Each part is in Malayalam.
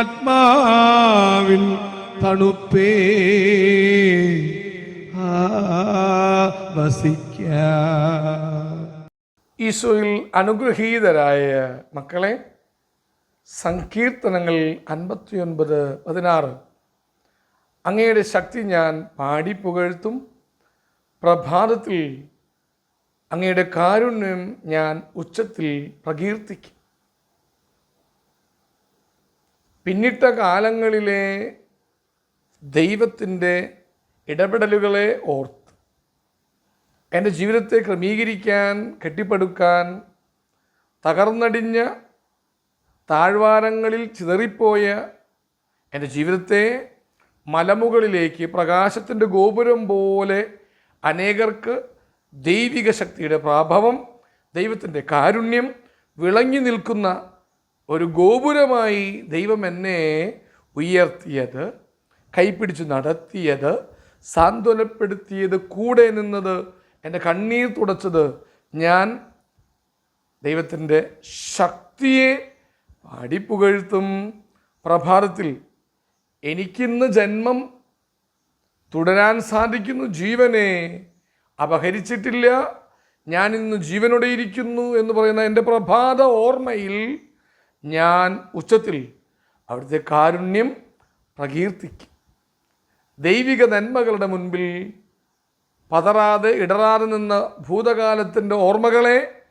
ആത്മാവിൻ തണുപ്പേ. വസിക്ക. ഈശോയിൽ അനുഗ്രഹീതരായ മക്കളെ സങ്കീർത്തനങ്ങൾ അൻപത്തിയൊൻപത് പതിനാറ്. അങ്ങയുടെ ശക്തി ഞാൻ പാടി പുകഴ്ത്തും. പ്രഭാതത്തിൽ അങ്ങയുടെ കാരുണ്യം ഞാൻ ഉച്ചത്തിൽ പ്രകീർത്തിക്കും. പിന്നിട്ട കാലങ്ങളിലെ ദൈവത്തിന്റെ ഇടപെടലുകളെ ഓർത്ത് എന്റെ ജീവിതത്തെ ക്രമീകരിക്കാൻ കെട്ടിപ്പടുക്കാൻ തകർന്നടിഞ്ഞ താഴ്വാരങ്ങളിൽ ചിതറിപ്പോയ എന്റെ ജീവിതത്തെ മലമുകളിലേക്ക് പ്രകാശത്തിന്റെ ഗോപുരം പോലെ അനേകർക്ക് ദൈവിക ശക്തിയുടെ പ്രാഭവം ദൈവത്തിന്റെ കാരുണ്യം വിളങ്ങി നിൽക്കുന്ന ഒരു ഗോപുരമായി ദൈവം എന്നെ ഉയർത്തിയത് കൈപ്പിടിച്ച് നടത്തിയത് സാന്ത്വനപ്പെടുത്തിയത് കൂടെ നിന്നത് എന്റെ കണ്ണീർ തുടച്ചത് ഞാൻ ദൈവത്തിന്റെ ശക്തിയെ പാടിപ്പുകഴ്ത്തും പ്രഭാതത്തിൽ എനിക്കിന്ന് ജന്മം തുടരാൻ സാധിക്കുന്നു ജീവനെ. അപഹരിച്ചിട്ടില്ല ഞാനിന്ന് ജീവനോടെ ഇരിക്കുന്നു എന്ന് പറയുന്ന എന്റെ പ്രഭാത ഓർമ്മയിൽ ഞാൻ ഉച്ചത്തിൽ അവിടുത്തെ കാരുണ്യം പ്രകീർത്തിക്കും. ദൈവിക നന്മകളുടെ മുൻപിൽ പതറാതെ ഇടറാതെ നിന്ന ഭൂതകാലത്തിന്റെ ഓർമ്മകളെ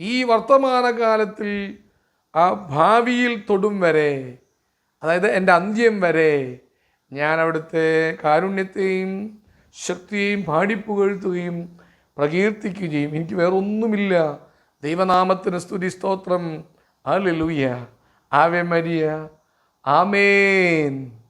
ഈ വർത്തമാനകാലത്തിൽ ആ ഭാവിയിൽ തൊടും വരെ അതായത് എന്റെ അന്ത്യം വരെ ഞാൻ അവിടുത്തെ കാരുണ്യത്തെയും ശക്തിയെയും പാടിപ്പുകഴ്ത്തുകയും പ്രകീർത്തിക്കുകയും. എനിക്ക് വേറൊന്നുമില്ല. ദൈവനാമത്തിന് സ്തുതി സ്തോത്രം. Hallelujah. Ave Maria. Amen.